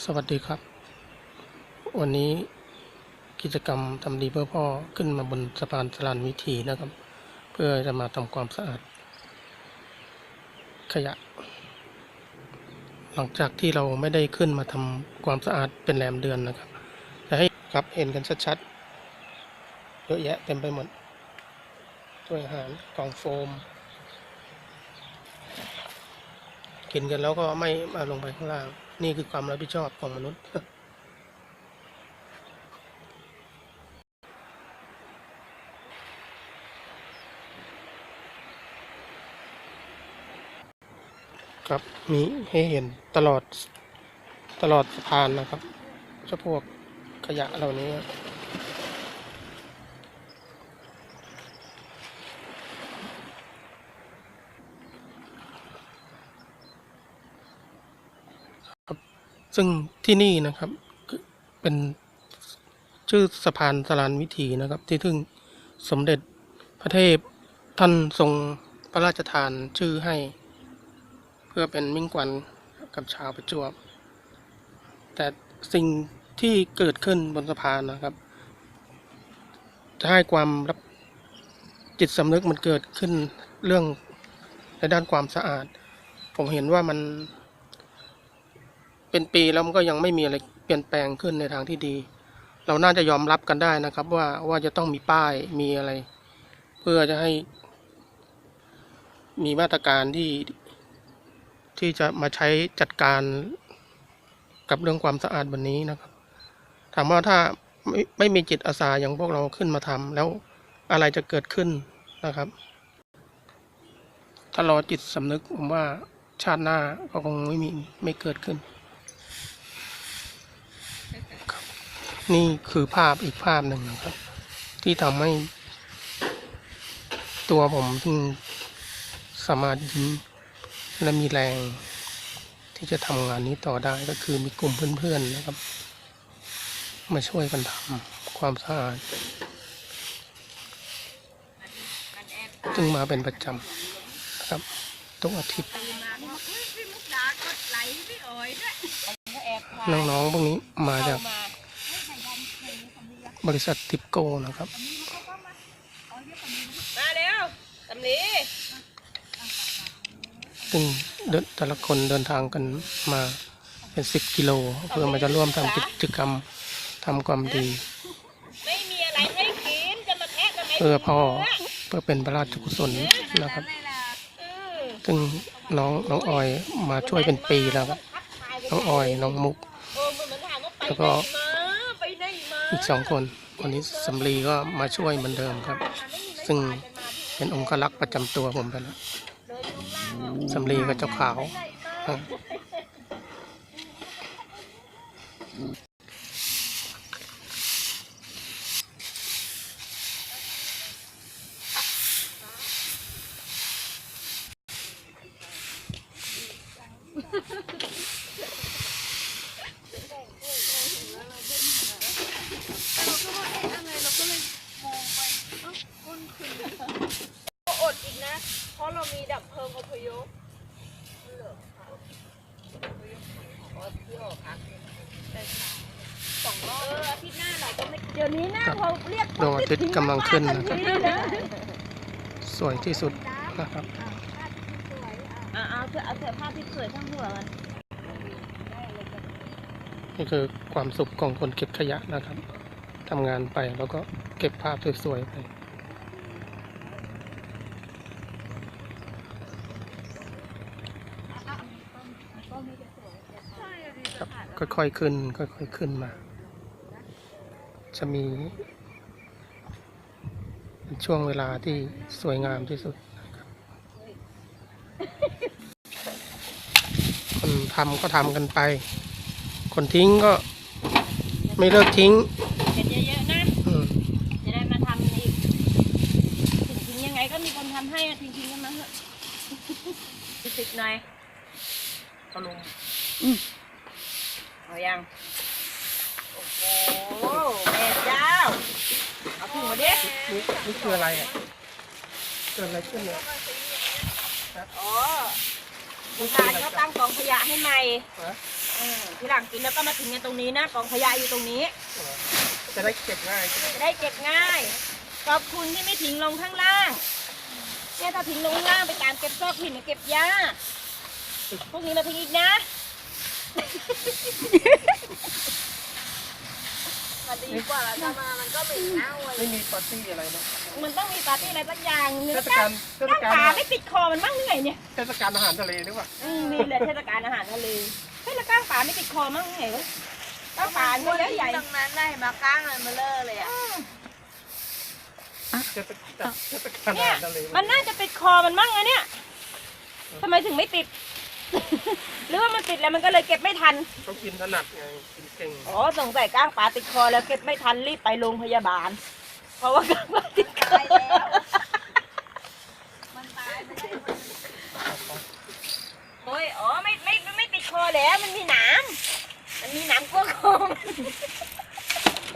สวัสดีครับ วันนี้กิจกรรมทำดีเพื่อพ่อขึ้นมาบนสะพานสลานวิถีนะครับ เพื่อจะมาทำความสะอาด ขยะ หลังจากที่เราไม่ได้ขึ้นมาทำความสะอาดเป็นแรมเดือนนะครับจะให้ครับเห็นกันชัดๆเยอะแยะเต็มไปหมดถ้วยอาหารกล่องโฟมกินกันแล้วก็ไม่มาลงไปข้างล่าง นี่คือความรับผิดชอบของมนุษย์ ครับมีให้เห็นตลอดตลอดสะพานนะครับเจ้าพวกขยะเหล่านี้ ซึ่งที่นี่นะครับเป็นชื่อสะพานสลานวิถีนะครับ ที่ทึ่งสมเด็จพระเทพท่านทรงพระราชทานชื่อให้ เพื่อเป็นมิ่งขวัญกับชาวประจวบ แต่สิ่งที่เกิดขึ้นบนสะพานนะครับ จะให้ความรับจิตสำนึกมันเกิดขึ้นเรื่องในด้านความสะอาด ผมเห็นว่ามัน เป็นปีแล้วมันก็ยังไม่มีอะไรเปลี่ยนแปลงขึ้นในทางที่ดี เราน่าจะยอมรับกันได้นะครับ ว่าว่าจะต้องมีป้ายมีอะไร เพื่อจะให้ มีมาตรการที่ ที่จะมาใช้จัดการกับเรื่องความสะอาดวันนี้นะครับ ถามว่าถ้าไม่ไม่มีจิตอาสาอย่างพวกเราขึ้นมาทำแล้วอะไรจะเกิดขึ้นนะครับ ถ้ารอจิตสำนึกผมว่าชาติหน้าก็คงไม่มีไม่เกิดขึ้น นี่คือภาพอีกภาพหนึ่งนะครับ ที่ทำให้ ตัวผมที่สามารถยิ้มและมีแรง ที่จะทำงานนี้ต่อได้ก็คือมีกลุ่มเพื่อนๆนะครับ มาช่วยกันทำความสะอาดจึงมาเป็นประจำนะครับทุกอาทิตย์น้องๆพวกนี้มาจาก บริษัททิปโก้นะครับ มาเร็วสำลีซึ่งเดินแต่ละคนเดินทางกันมาเป็นสิบกิโล เพื่อมาจะร่วมทำกิจกรรมทำความดี ไม่มีอะไรให้กินจะมาแทะทำไมเพื่อพ่อเพื่อเป็นพระราชกุศลนะครับเออซึ่งน้องน้องออยมาช่วยเป็นปีแล้วครับน้องออยน้องมุกเออมันเหมือนถามว่าไปแล้วไหก็ อีกสองคนคนนี้สำลีก็มาช่วยเหมือนเดิมครับ ซึ่งเป็นองคลักษ์ประจำตัวผมไปแล้วสำลีกับเจ้าขาว อะก็อดอีกนะ เพราะเรามีดับเพลิงอพยพสองรอบเอออาทิตย์หน้าหน่อยก็ไม่เดี๋ยวนี้นะพอเรียกดวงอาทิตย์กำลังขึ้นนะครับนี่นะสวยที่สุดนะครับอ่าเอาเถอะเอาเถอะภาพที่สวยทั้งหัวมันนี่คือความสุขของคนเก็บขยะนะครับทำงานไปแล้วก็เก็บภาพสวยๆไป ครับค่อยๆขึ้น ค่อยๆขึ้นมา จะมี เป็นช่วงเวลาที่สวยงามที่สุดนะครับคนทำก็ทำกันไป คนทิ้งก็ไม่เลิกทิ้งเห็นเยอะๆนะอืมจะได้มาทำอีกถึงๆยังไงก็มีคนทำให้อะทิ้งๆกันมาเถอะสิบหน่อย เอาลงอืมเอายัง โอ้โหแม่เจ้า เอาถุงมาดินี่นี่คืออะไรอะเกิดอะไรขึ้นเนี่ยอ๋อผู้ชายเขาตั้งกองขยะให้ใหม่ฮะเออืมทีหลังกินแล้วก็มาทิ้งกันตรงนี้นะกองขยะอยู่ตรงนี้ จะได้เก็บง่ายใช่ไหมจะได้เก็บง่าย ขอบคุณที่ไม่ทิ้งลงข้างล่างเนี่ยถ้าทิ้งลงข้างล่างไปตามเก็บซอกหินเก็บยาก พวกนี้มาทิ้งอีกนะมันดีกว่าแล้วถ้ามามันก็เหม็นเน่าเลยไม่มีปาร์ตี้อะไรนะมันต้องมีปาร์ตี้อะไรสักอย่างหนึงเทศกาลเทศก้างกาลปลาไม่ติดคอมันบ้างเหนื่อยเนี่ยเทศกาลอาหารทะเลหรือเปล่าอืมนี่แหละเทศกาลอาหารทะเลเฮ้ยแล้วก้างปลาไม่ติดคอมั้งไงวะก้างปลามันก็ใหญ่ตรงนั้นได้มาก้างเลยมาเลอะเลยอะเทศกาลเทศกาลอาเนี่ยหารทะเลมันน่าจะติดคอมันมั่งอะเนี่ยทำไมถึงไม่ติด หรือว่ามันติดแล้วมันก็เลยเก็บไม่ทันเขากินถนัดไงกินเก่งอ๋อสงสัยก้างปลาติดคอแล้วเก็บไม่ทันรีบไปโรงพยาบาล เพราะว่าก้างปลาติดคอ